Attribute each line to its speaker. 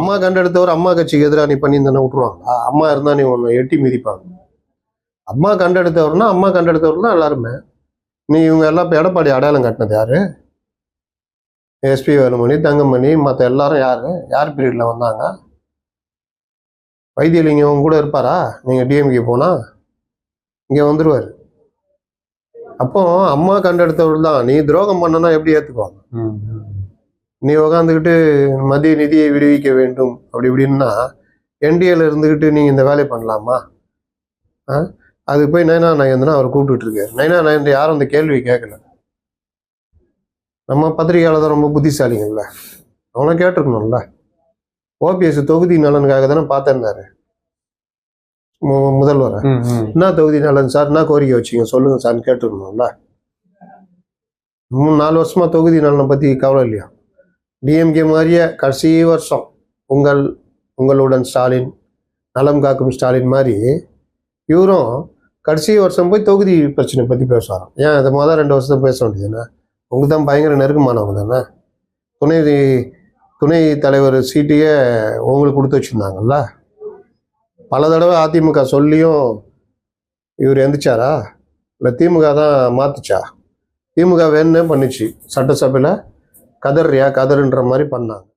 Speaker 1: அம்மா கண்டெடுத்தவர் அம்மா கட்சிக்கு எதிராக நீ பண்ணியிருந்தானே விட்டுருவாங்களா? அம்மா இருந்தா நீ ஒன்று எட்டி மிதிப்பாங்க. அம்மா கண்டெடுத்தவர்னா அம்மா கண்டெடுத்தவர்னா எல்லாருமே. நீ இவங்க எல்லாம் இப்போ எடப்பாடி அடையாளம் கட்டினது யாரு? எஸ்பி வேலுமணி தங்கமணி மற்ற எல்லாரும் யாரு? யார் பீரியட்ல வந்தாங்க? வைத்தியலிங்கம் உங்க கூட இருப்பாரா? நீங்க டிஎம்கே போனா? இங்க வந்துருவாரு. அப்போ அம்மா கண்டெடுத்தவர் தான். நீ துரோகம் பண்ணனா எப்படி
Speaker 2: ம்.
Speaker 1: நீ உக்காந்துக்கிட்டு மத்திய நிதியை விடுவிக்க வேண்டும். அப்படி இப்படின்னா என்டிஏல இருந்துக்கிட்டு நீங்கள் இந்த வேலையை பண்ணலாமா? ஆ? அது போய் நயனா நயந்திரன் அவர் கூப்பிட்டுட்டு இருக்காரு நயனா யாரும் அந்த கேள்வி கேட்கல. நம்ம பத்திரிகையாளர் தான் ரொம்ப புத்திசாலிங்கல்ல அவனை கேட்டிருக்கணும்ல. ஓபிஎஸ் தொகுதி நலனுக்காக தானே பார்த்தேன்னாரு. மு- முதல்வரை. என்ன தொகுதி நலன் சார்? என்ன கோரிக்கை வச்சீங்க? சொல்லுங்க சார்னு கேட்டுருக்கணும்ல. மூணு நாலு வருஷமா தொகுதி நலனை பத்தி கவலை இல்லையா? டிஎம்கே மாதிரியே கடைசி வருஷம் உங்கள் உங்களுடன் ஸ்டாலின் நலம் காக்கும் ஸ்டாலின் மாதிரி இவரும் கடைசி வருஷம் போய் தொகுதி பிரச்சனை பற்றி பேசுவாராம் ஏன் அது மொதல் ரெண்டு வருஷம் பேச வேண்டியதுதானே உங்களுக்கு தான் பயங்கர நெருக்கமானவங்க தானே? துணை துணை தலைவர் சீட்டையே உங்களுக்கு கொடுத்து வச்சுருந்தாங்கல்ல? பல தடவை அதிமுக சொல்லியும் இவர் எந்திரிச்சாரா? இல்லை திமுக தான் மாத்துச்சா? திமுக வேணுன்னே பண்ணிச்சு சட்டசபையில். கதறியா? கதறுன்ற மாதிரி பண்ணாங்க.